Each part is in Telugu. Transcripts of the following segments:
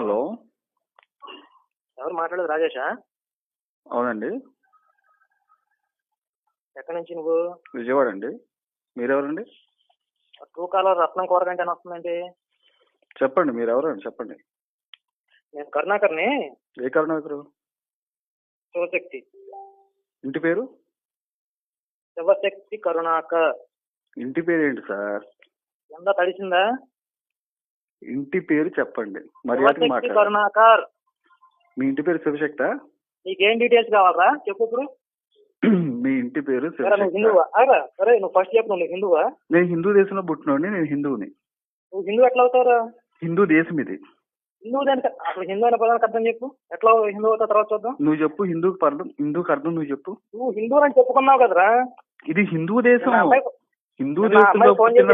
హలో. ఎవరు మాట్లాడేది రాజేషా? అవునండి. ఎక్కడి నుంచి నువ్వు? విజయవాడ అండి. మీరెవరండి? ట్రూ కాలర్ రత్నం కూరగంట అని వస్తుందండి చెప్పండి మీరు ఎవరండి చెప్పండి. నేను కరుణాకర్ని. ఏ కరుణాకరు? శివశక్తి. ఇంటి పేరు? శివశక్తి కరుణాకర్. ఇంటి పేరు ఏంటి సార్? ఎంత తడిసిందా? ఇంటి పేరు చెప్పండి. మాట్లాడండి కరుణాకర్ మీ ఇంటి పేరు శివశక్త? నీకేం డీటెయిల్స్ కావాలా చెప్పు ఇప్పుడు. మీ ఇంటి పేరు హిందువా? సరే నువ్వు ఫస్ట్ చెప్పు నువ్వు హిందువా? నేను హిందూ దేశంలో పుట్టినోడిని నేను హిందువుని. నువ్వు హిందూ ఎట్లా అవుతావురా? హిందూ దేశం ఇది. దానికి అసలు హిందూ అనే పదానికి అర్థం చెప్పు. ఎట్లా హిందూ అవుతావు తర్వాత చూద్దాం. నువ్వు చెప్పు హిందూకి అర్థం హిందూకి అర్థం నువ్వు చెప్పు. నువ్వు హిందూ అని చెప్పుకున్నావు కదరా. ఇది హిందూ దేశం. హిందూ దేశంలో పుట్టిన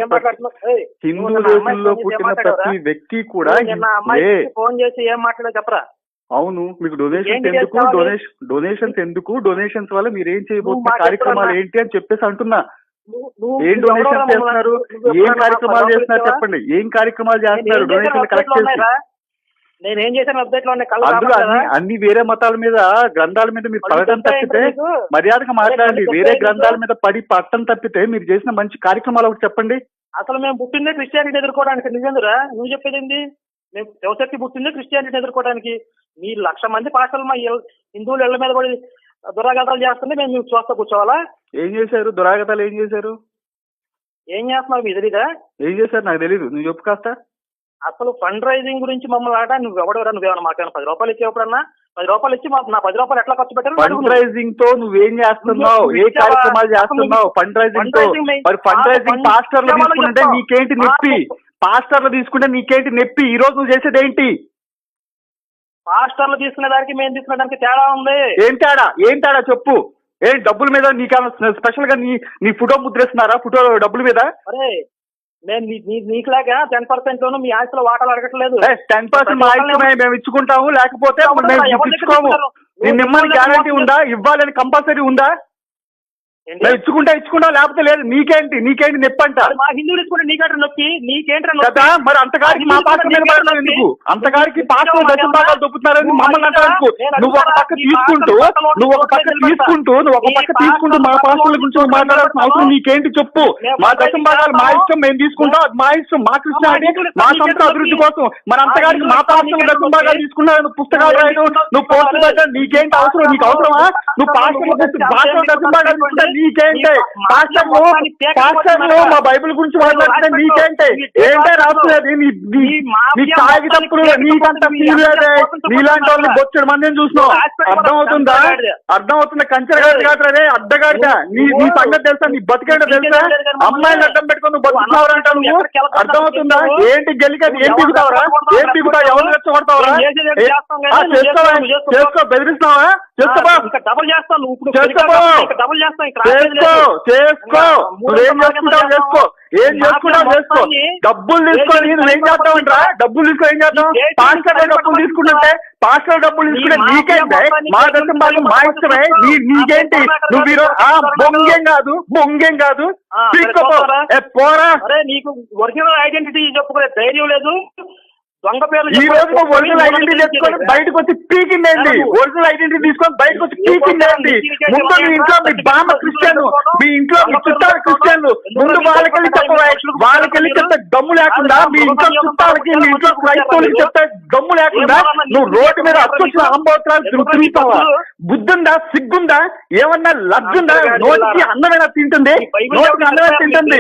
హిందూ దేశంలో పుట్టిన? ప్రతి వ్యక్తి కూడా ఫోన్ చేసి ఏం మాట్లాడో చెప్పరా అవును మీకు డొనేషన్స్ ఎందుకు? డొనేషన్ డొనేషన్స్ ఎందుకు డొనేషన్స్ వల్ల మీరు ఏం చేయబోతున్న కార్యక్రమాలు. ఏంటి అని చెప్పేసి అంటున్నా ఏం డొనేషన్ చేస్తున్నారు ఏం కార్యక్రమాలు చేస్తున్నారు? చెప్పండి ఏం కార్యక్రమాలు నేను చేస్తున్నారు డొనేషన్ కలెక్ట్లో చేసి ఉన్నాయిరా? నేను ఏం చేశాను వెబ్సైట్లో అందులో అన్ని అన్ని వేరే మతాల మీద గ్రంథాల మీద మీరు పడటం తప్పితే? మర్యాదగా మాట్లాడండి. వేరే గ్రంథాల? మీద పడి పడటం తప్పితే మీరు చేసిన మంచి కార్యక్రమాలు ఒకటి చెప్పండి. అసలు మేము పుట్టిందే క్రిస్టియానిటీ ఎదుర్కోవడానికి. నిజందురా నువ్వు చెప్పేది ఏంది? మేము శివశక్తి పుట్టిందే క్రిస్టియానిటీ ఎదుర్కోవడానికి. మీ లక్ష మంది పాస్టర్లు మా హిందువులు ఇళ్ళ మీద పడి దురాఘాతాలు చేస్తుంటే మేము మీకు చూస్తా కూర్చోవాలా? ఏం చేశారు? దురాగతాలు ఏం చేశారు? ఏం చేస్తున్నావు మీ ఎదురుగా ఏం చేశారు? నాకు తెలియదు నువ్వు చెప్పు కాస్త. అసలు ఫండ్ రైజింగ్ గురించి మమ్మల్ని ఆట నువ్వు ఎవడెవరా నువ్వేమన్నా మాకేమైనా పది రూపాయలు ఇచ్చి ఎప్పుడన్నా? పది రూపాయలు ఇచ్చి మా- నా పది రూపాయలు ఎట్లా ఖర్చు పెట్టారు? ఫండ్ రైజింగ్తో నువ్వేం చేస్తున్నావు? ఏ కార్యక్రమాలు? చేస్తున్నావు? ఫండ్ రైజింగ్తో మరి ఫండ్ రైజింగ్ పాస్టర్లు తీసుకుంటే? నీకేంటి నొప్పి? మాకు- పాస్టర్లు తీసుకుంటే నీకేంటి నొప్పి? ఈ రోజు నువ్వు చేసేది ఏంటి? పాస్టర్లు తీసుకునే దానికి మేము తీసుకునే దానికి తేడా ఉంది. ఏం తేడా? ఏం తేడా చెప్పు? ఏం డబ్బుల మీద నీకేమైనా స్పెషల్గా నీ నీ ఫోటో ముద్రేస్తున్నారా? ఫోటో డబ్బుల మీద? అరే నేను నీకులాగా టెన్ పర్సెంట్ లోను మీ ఆస్తిలో వాటాలు అడగట్లేదు. టెన్ పర్సెంట్ మా ఇష్టమే మేము ఇచ్చుకుంటాము లేకపోతే మేము ఇచ్చుకోము నిమ్మని గ్యారంటీ ఉందా? ఇవ్వాలని కంపల్సరీ ఉందా? ఇచ్చుకుంటా ఇచ్చుకుంటా లేకపోతే లేదు. నీకేంటి? నీకేంటి? నొప్పంట. మా హిందువులు ఇచ్చుకుంటే నీకంటే నొప్పి నీకేంట్రా కదా మరి అంతగారికి మా పడడం ఎందుకు? అంతగారికి భాగాలు దొప్పుతున్నారని మమ్మల్ని అంటారు నువ్వు ఒక పక్క తీసుకుంటూ నువ్వు ఒక పక్క తీసుకుంటూ నువ్వు ఒక పక్క తీసుకుంటూ మా పాత్రల గురించి మాట్లాడాల్సిన అవసరం నీకేంటి చెప్పు? మా దశ భాగాలు మా ఇష్టం మేము తీసుకుంటాం. అది మా ఇష్టం మా కృష్ణ మా సంస్థ అభివృద్ధి కోసం. మరి అంతగారికి మా పాత్రలు దశ భాగాలు తీసుకున్నావు? నువ్వు పుస్తకాలు రాయడం నువ్వు పోస్టులు పెట్టడం నీకేంటి అవసరం? నీకు అవసరమా? నువ్వు పాస్టర్ల భాషలో దశ భాగాలు తీసుకుంటే నీకేంటి? పాస్టర్లు పాస్టర్లు మా బైబిల్ గురించి మాట్లాడితే నీకేంటి? ఏంటే రాస్తున్నది నీ కాగితప్పుడు నీకంత లేదే. నీలాంటి వాళ్ళు బొచ్చడు మందిని చూసినావు అర్థం అవుతుందా? అర్థం అవుతుందా? కంచెర కాదు అడ్డగాడిద? నీ నీ సంగతి తెలుసా? నీ బతికేట తెలుసా? అమ్మాయిని అడ్డం పెట్టుకొని నువ్వు బతుకుతున్నావురా అంట నువ్వు? అర్థం అవుతుందా? ఏంటి గెలికది ఏం దిగుతావురా ఏం దిగుతావు ఎవరు రెచ్చగొడతావురా చేసుకో ఇంకా డబుల్ చేస్తాను నువ్వు ఇప్పుడు చేసుకో. ఇంకా డబుల్ చేస్తాను ఇక్కడ చేసుకో చేసుకో. నువ్వేం చేసుకుంటావు? చేసుకో. ఏం చేసుకుంటావు? చేసుకో. డబ్బులు తీసుకొని నువ్వేం చేస్తావంటరా డబ్బులు తీసుకొని ఏం చేస్తావు? పాస్టర్ డబ్బులు తీసుకుంటుంటే పాస్టర్ డబ్బులు తీసుకుంటే నీకేంటే మా దశం భాగం మా ఇష్టమే. నీ నీకేంటి? నువ్వు ఈరోజు ఆ బొంగేం కాదు. బొంగేం కాదు. ఏ పోరా. నీకు ఒరిజినల్ ఐడెంటిటీ చెప్పుకునే ధైర్యం లేదు. దొంగ పేర్లు ఈ రోజు నువ్వు ఒరిజినల్ ఐడెంటిటీ తెచ్చుకొని బయటకు వచ్చి ఒరిజినల్ ఐడెంటిటీ తీసుకొని బయటకు వచ్చి ఏంటి? ముందు మీ ఇంట్లో మీ బామ్మ క్రిస్టియన్ మీ ఇంట్లో మీ చుట్టాలు క్రిస్టియన్లు ముందు వాళ్ళకెళ్ళి చెప్పవా? వాళ్ళకెళ్ళి చెప్తే దమ్ము లేకుండా మీ ఇంట్లో చుట్టాలకి మీ ఇంట్లో క్రైస్తవులకి చెప్తే దమ్ము లేకుండా నువ్వు రోడ్డు మీద అచ్చొచ్చిన అంబోత్రాలు తిరుగుతావా బుద్ధుందా? సిగ్గుందా? ఏమన్నా లజ్జుందా? నోటికి అన్నమైనా తింటుంది? నోటికి అన్నమైనా తింటుంది?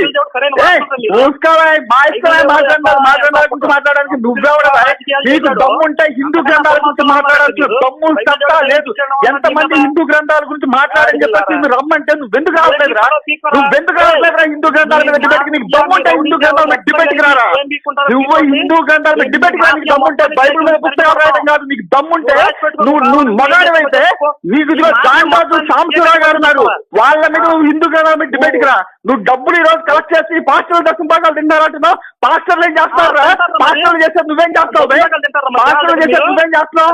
ఏ మూసుకోవా మా ఇష్టమే మాట్లాడాలి మాట్లాడాలి గురించి మాట్లాడడానికి నువ్వెవడవా నీకు దమ్ముంటే హిందూ గ్రంథాల గురించి మాట్లాడాల్సిన దమ్ము సత్తా లేదు. ఎంతమంది హిందూ గ్రంథాల గురించి మాట్లాడని చెప్పేసి నువ్వు రమ్మంటే నువ్వు ఎందుకు రావట్లేదురా? నువ్వు ఎందుకు రావట్లేదురా? హిందూ గ్రంథాల మీద నీకు దమ్ముంటే హిందూ గ్రంథాల డిబేట్ రారా? నువ్వు హిందూ గ్రంథాల డిబేట్ రా. నీకు దమ్ముంటే బైబిల్ మీద పుస్తకాలు రాయడం కాదు. నీకు దమ్ముంటే నువ్వు నువ్వు మగాడివైతే నీకు జాంబాజు సాంబశివరావు గారు ఉన్నారు. వాళ్ళ మీద నువ్వు హిందూ గ్రంథాల మీద డిబేట్ రా. నువ్వు డబ్బులు ఈ రోజు కలెక్ట్ చేసి పాస్టర్లు దశం భాగాలు తిన్నారంటున్నావు పాస్టర్లు ఏం చేస్తారా పాస్టర్లు చేస్తే నువ్వేం చేస్తావు? పాస్టర్లు చేస్తే నువ్వేం చేస్తున్నావు?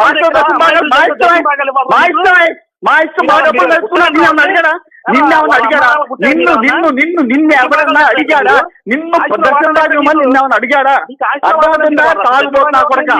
పాస్టర్లు దశం భాగాలు మా ఇష్టమే. మా ఇష్టం మా డబ్బులు వేసుకున్నా నీ ఏమన్నా ನಿನ್ನ ಅವನ ಅಡಿಗಾಡ ನಿನ್ನ ನಿನ್ನ ನಿನ್ನ ನಿನ್ನ ಅವರನ್ನ ಅಡಿಗಾಡ ನಿಮ್ಮ ಪ್ರದರ್ಶನದಾಗ ನಿನ್ನ ಅವನ ಅಡಿಗಾಡ ಅದಾದನ್ನ ತಾಳ್ಬೋದ್ ನಾ ಕೊಡಕ